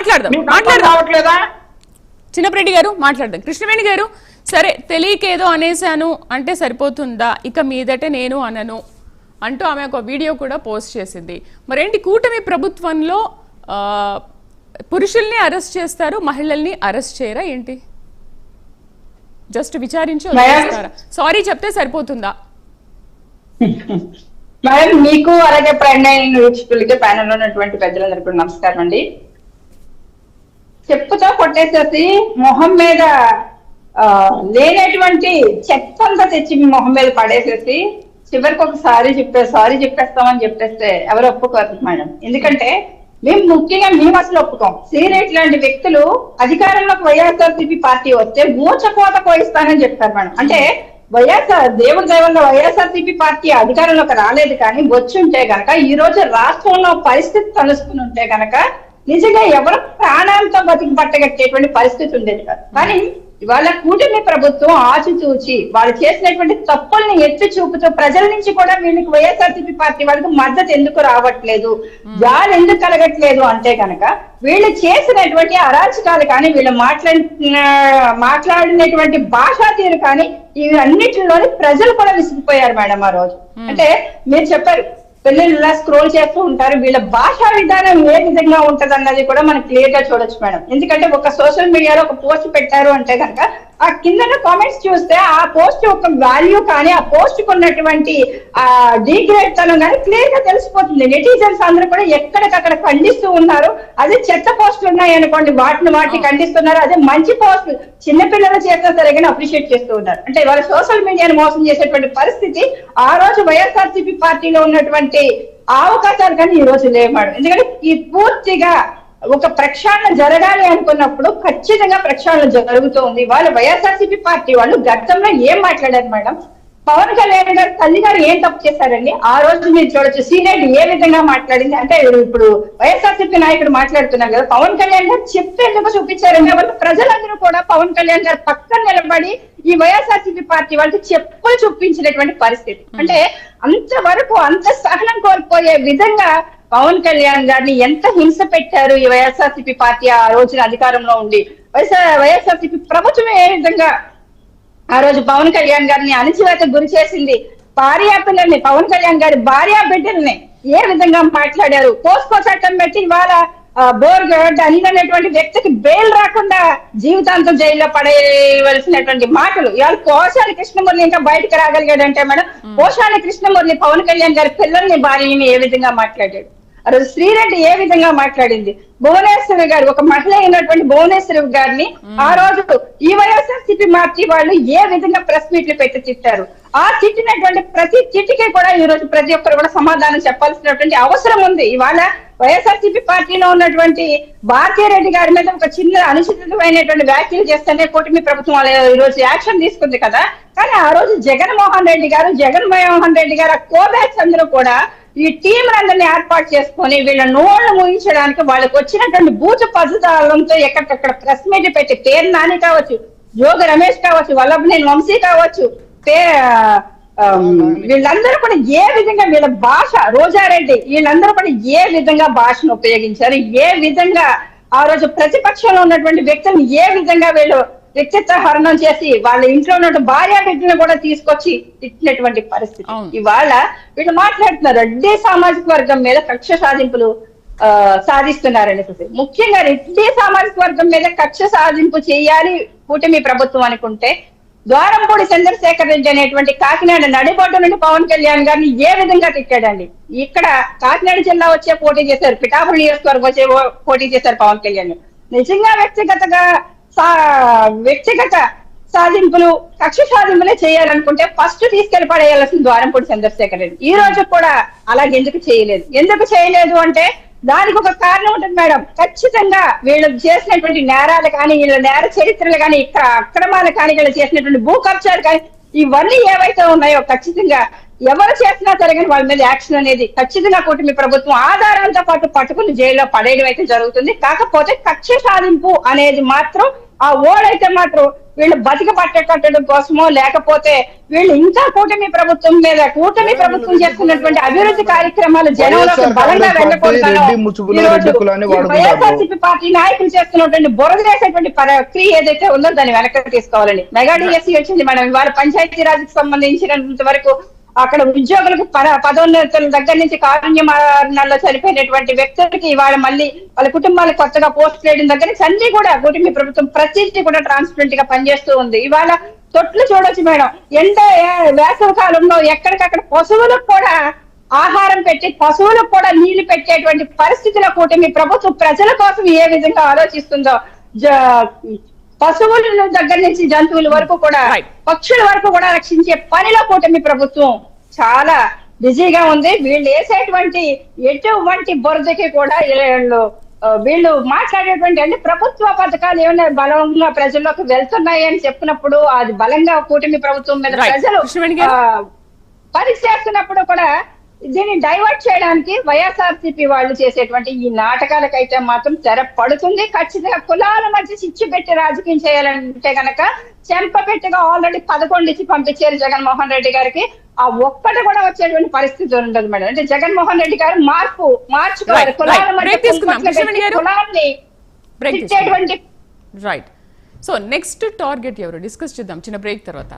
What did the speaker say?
మాట్లాడదాం చిన్నప్రెడ్డి గారు మాట్లాడదాం. కృష్ణవేణి గారు సరే తెలియకేదో అనేసాను అంటే సరిపోతుందా? ఇక మీదట నేను అనను అంటూ ఆమె ఒక వీడియో కూడా పోస్ట్ చేసింది. మరేంటి కూటమి ప్రభుత్వంలో పురుషుల్ని అరెస్ట్ చేస్తారు మహిళల్ని అరెస్ట్ చేయరా ఏంటి? జస్ట్ విచారించి సారీ. చెప్తే సరిపోతుందా? మేడం మీకు అలాగే ప్రైమ్ ప్యానల్ ఉన్నటువంటి పెద్దలందరికీ కూడా నమస్కారం అండి. కొట్టేసేసి మొహం మీద ఆ, లేనటువంటి చెత్తంతా తెచ్చి మీ మొహం మీద పడేసేసి చివరికి ఒకసారి చెప్పే సారీ చెప్పేస్తామని చెప్పేస్తే ఎవరు ఒప్పుకోరు మేడం. ఎందుకంటే మేము ముఖ్యంగా మేము అసలు ఒప్పుకోం. సీరియట్ లాంటి వ్యక్తులు అధికారంలోకి వైఎస్ఆర్సీపీ పార్టీ వస్తే మూచకోత కోయిస్తానని చెప్పారు మేడం. అంటే వైఎస్ఆర్ దేవుడి దైవంగా వైఎస్ఆర్సీపీ పార్టీ అధికారంలోకి రాలేదు కానీ వచ్చి ఉంటే గనక ఈ రోజు రాష్ట్రంలో పరిస్థితి తలుసుకుని ఉంటే గనక నిజంగా ఎవరు ప్రాణాలతో బతికి పట్టగట్టేటువంటి పరిస్థితి ఉండేది కాదు. కానీ ఇవాళ కూటమి ప్రభుత్వం ఆచితూచి వాళ్ళు చేసినటువంటి తప్పుల్ని ఎత్తి చూపుతూ ప్రజల నుంచి కూడా వీళ్ళకి వైఎస్ఆర్సీపీ పార్టీ వాళ్ళకి మద్దతు ఎందుకు రావట్లేదు? జాలు ఎందుకు కలగట్లేదు అంటే కనుక వీళ్ళు చేసినటువంటి అరాచకాలు కానీ వీళ్ళు మాట్లాడిన మాట్లాడినటువంటి భాషా తీరు కానీ ఇవి అన్నిటిలోని ప్రజలు కూడా విసిగిపోయారు మేడం ఆ రోజు. అంటే మీరు చెప్పారు పిల్లలు ఇలా స్క్రోల్ చేస్తూ ఉంటారు. వీళ్ళ భాషా విధానం ఏ విధంగా ఉంటది అన్నది కూడా మనం క్లియర్గా చూడొచ్చు మేడం. ఎందుకంటే ఒక సోషల్ మీడియాలో ఒక పోస్ట్ పెట్టారు అంటే కనుక ఆ కింద కామెంట్స్ చూస్తే ఆ పోస్ట్ యొక్క వాల్యూ కానీ ఆ పోస్ట్ ఉన్నటువంటి ఆ డిగ్రేడ్ తనం కానీ క్లియర్గా తెలిసిపోతుంది. నెటిజన్స్ అందరూ కూడా ఎక్కడికక్కడ ఖండిస్తూ ఉన్నారు. అదే చెత్త పోస్టులు ఉన్నాయి అనుకోండి వాటిని వాటిని ఖండిస్తున్నారు. అదే మంచి పోస్టులు చిన్నపిల్లల చేత సరే కానీ అప్రిషియేట్ చేస్తూ ఉన్నారు. అంటే ఇవాళ సోషల్ మీడియాను మోసం చేసేటువంటి పరిస్థితి ఆ రోజు వైఎస్ఆర్సీపీ పార్టీలో ఉన్నటువంటి ఆ అవకాశాలు కానీ ఈ రోజు లేవు మేడం. ఎందుకంటే ఈ పూర్తిగా ఒక ప్రక్షాళన జరగాలి అనుకున్నప్పుడు ఖచ్చితంగా ప్రక్షాళన జరుగుతూ ఉంది. వాళ్ళు వైఎస్ఆర్సీపీ పార్టీ వాళ్ళు గతంలో ఏం మాట్లాడారు మేడం? పవన్ కళ్యాణ్ గారు తల్లి గారు ఏం తప్పు చేశారండి? ఆ రోజు మీరు చూడొచ్చు సీనియర్ ఏ విధంగా మాట్లాడింది? అంటే ఇప్పుడు వైఎస్ఆర్సీపీ నాయకుడు మాట్లాడుతున్నారు కదా పవన్ కళ్యాణ్ గారు చెప్పేందుకు చూపించారండి. వాళ్ళు ప్రజలందరూ కూడా పవన్ కళ్యాణ్ గారు పక్కన నిలబడి ఈ వైఎస్ఆర్సీపీ పార్టీ వాళ్ళకి చెప్పులు చూపించినటువంటి పరిస్థితి. అంటే అంతవరకు అంత సహనం కోల్పోయే విధంగా పవన్ కళ్యాణ్ గారిని ఎంత హింస పెట్టారు ఈ వైఎస్ఆర్సీపీ పార్టీ ఆ రోజున అధికారంలో ఉండి? వైఎస్ఆర్ వైఎస్ఆర్సీపీ ప్రభుత్వం ఏ విధంగా ఆ రోజు పవన్ కళ్యాణ్ గారిని అణచివేత గురి చేసింది? భార్యా పిల్లల్ని పవన్ కళ్యాణ్ గారి భార్యా బిడ్డల్ని ఏ విధంగా మాట్లాడారు? పోస్కో చట్టం పెట్టి ఇవాళ ఆ, బోర్గడ్ అనినటువంటి వ్యక్తికి బెయిల్ రాకుండా జీవితాంతం జైల్లో పడేయవలసినటువంటి మాటలు. ఇవాళ కోశాలి కృష్ణమూర్తి ఇంకా బయటకు రాగలిగాడంటే మేడం కోశాలి కృష్ణమూర్తి పవన్ కళ్యాణ్ గారి పిల్లల్ని భార్యని ఏ విధంగా మాట్లాడాడు? ఆ రోజు శ్రీరెడ్డి ఏ విధంగా మాట్లాడింది? భువనేశ్వరి గారు ఒక మహిళ అయినటువంటి భువనేశ్వరి గారిని ఆ రోజు ఈ వైఎస్ఆర్సీపీ పార్టీ వాళ్ళు ఏ విధంగా ప్రెస్ మీట్లు పెట్టి తిట్టారు? ఆ తిట్టినటువంటి ప్రతి తిట్టికి కూడా ఈ రోజు ప్రతి ఒక్కరు కూడా సమాధానం చెప్పాల్సినటువంటి అవసరం ఉంది. ఇవాళ వైఎస్ఆర్సీపీ పార్టీలో ఉన్నటువంటి భారతీయ రెడ్డి గారి మీద ఒక చిన్న అనుచితమైనటువంటి వ్యాఖ్యలు చేస్తేనే కూటమి ప్రభుత్వం ఈ రోజు యాక్షన్ తీసుకుంది కదా. కానీ ఆ రోజు జగన్మోహన్ రెడ్డి గారు జగన్మోహన్ రెడ్డి గారు ఆ కోబ్యాక్స్ అందరూ కూడా ఈ టీం అందరినీ ఏర్పాటు చేసుకొని వీళ్ళ నోళ్ళు ముగించడానికి వాళ్ళకి వచ్చినటువంటి బూచ పద్ధతులతో ఎక్కడికక్కడ ప్రెస్ మీట్ పెట్టి పేరు నాని కావచ్చు జోగ రమేష్ కావచ్చు వల్లభనేని వంశీ కావచ్చు పే వీళ్ళందరూ కూడా ఏ విధంగా వీళ్ళ భాష రోజారెడ్డి వీళ్ళందరూ కూడా ఏ విధంగా భాషను ఉపయోగించారు ఏ విధంగా ఆ రోజు ప్రతిపక్షంలో ఉన్నటువంటి వ్యక్తులను ఏ విధంగా వీళ్ళు వ్యక్తిత్వ హరణం చేసి వాళ్ళ ఇంట్లో ఉన్న భార్య బిడ్డలను కూడా తీసుకొచ్చి తిట్టినటువంటి పరిస్థితి. ఇవాళ వీళ్ళు మాట్లాడుతున్నారు రెడ్డి సామాజిక వర్గం మీద కక్ష సాధింపులు ఆ, సాధిస్తున్నారని. ముఖ్యంగా రెడ్డి సామాజిక వర్గం మీద కక్ష సాధింపు చేయాలి కూటమి ప్రభుత్వం అనుకుంటే ద్వారంపూడి చంద్రశేఖర్ రెడ్డి అనేటువంటి కాకినాడ నడిబొడ్డు నుండి పవన్ కళ్యాణ్ గారిని ఏ విధంగా తిట్టాడండి ఇక్కడ కాకినాడ జిల్లా వచ్చే పోటీ చేశారు పిఠాపురం నియోజకవర్గం వచ్చే పోటీ చేశారు పవన్ కళ్యాణ్ నిజంగా వ్యక్తిగతగా వ్యక్తిగత సాధింపులు కక్ష సాధింపులే చేయాలనుకుంటే ఫస్ట్ తీసుకెళ్ళి పడేయాల్సిన ద్వారంపూడి చంద్రశేఖర్ రెడ్డి. ఈ రోజు కూడా అలాగే ఎందుకు చేయలేదు? ఎందుకు చేయలేదు అంటే దానికి ఒక కారణం ఉంటుంది మేడం. ఖచ్చితంగా వీళ్ళు చేసినటువంటి నేరాలు కానీ వీళ్ళ నేర చరిత్రలు కానీ ఇక్కడ అక్రమాలు కానీ వీళ్ళు చేసినటువంటి భూ కబ్జాలు కానీ ఇవన్నీ ఏవైతే ఉన్నాయో ఖచ్చితంగా ఎవరు చేసినా సరే కానీ వాళ్ళ మీద యాక్షన్ అనేది ఖచ్చితంగా కూటమి ప్రభుత్వం ఆధారాలతో పాటు పట్టుకుని జైల్లో పడేయడం అయితే జరుగుతుంది. కాకపోతే కక్ష సాధింపు అనేది మాత్రం ఆ ఓడైతే మాత్రం వీళ్ళు బతికి పట్టకట్టడం కోసమో లేకపోతే వీళ్ళు ఇంకా కూటమి ప్రభుత్వం మీద కూటమి ప్రభుత్వం చేస్తున్నటువంటి అభివృద్ధి కార్యక్రమాలు వైఎస్ఆర్ బలంగా వాడుకుంటారు. వైఎస్ఆర్సీపీ పార్టీ నాయకులు చేస్తున్నటువంటి బురదలేసేటువంటి ప్రక్రియ ఏదైతే ఉందో దాన్ని వెనక్కి తీసుకోవాలని మెగా డిఎస్సీ వచ్చింది మేడం. ఇవాళ పంచాయతీ రాజ్కి సంబంధించినంత వరకు అక్కడ ఉద్యోగులకు పదోన్నతుల దగ్గర నుంచి కారుణ్య చనిపోయినటువంటి వ్యక్తులకి ఇవాళ మళ్ళీ వాళ్ళ కుటుంబాలకు కొత్తగా పోస్ట్ వేయడం దగ్గర నుంచి అన్ని కూడా కుటుంబ ప్రభుత్వం ప్రతిదీ కూడా ట్రాన్స్పరెంట్గా పనిచేస్తూ ఉంది. ఇవాళ తొట్లు చూడొచ్చు మేడం. ఎండ వేసవి కాలంలో ఎక్కడికక్కడ పశువులకు కూడా ఆహారం పెట్టి పశువులకు కూడా నీళ్ళు పెట్టేటువంటి పరిస్థితిలో కూటమి ప్రభుత్వం ప్రజల కోసం ఏ విధంగా ఆలోచిస్తుందో జ- పశువుల దగ్గర నుంచి జంతువుల వరకు కూడా. పక్షుల వరకు కూడా రక్షించే పనిలో కూటమి ప్రభుత్వం చాలా బిజీగా ఉంది వీళ్ళు వేసేటువంటి ఎటువంటి బురదకి కూడా వీళ్ళు వీళ్ళు మాట్లాడేటువంటి అంటే ప్రభుత్వ పథకాలు ఏమైనా బలంగా ప్రజల్లోకి వెళ్తున్నాయి అని చెప్పినప్పుడు అది బలంగా కూటమి ప్రభుత్వం మీద. ప్రజలు పరీక్ష చేస్తున్నప్పుడు కూడా దీన్ని డైవర్ట్ చేయడానికి వైఎస్ఆర్సీపీ వాళ్ళు చేసేటువంటి ఈ నాటకాలకైతే మాత్రం తెర పడుతుంది. ఖచ్చితంగా కులాల మధ్య చిచ్చు పెట్టి రాజకీయం చేయాలంటే గనక చెంపపెట్టుగా ఆల్రెడీ పదకొండు ఇచ్చి పంపించారు జగన్మోహన్ రెడ్డి గారికి. ఆ ఒక్కటి కూడా వచ్చేటువంటి పరిస్థితి ఉండదు మేడం. అంటే జగన్మోహన్ రెడ్డి గారు మార్పు మార్చుకోవాలి. కులాల. మధ్య. కులాన్ని రైట్ సో నెక్స్ట్ టార్గెట్ ఎవరు? డిస్కస్ చేద్దాం. చిన్న బ్రేక్ తర్వాత.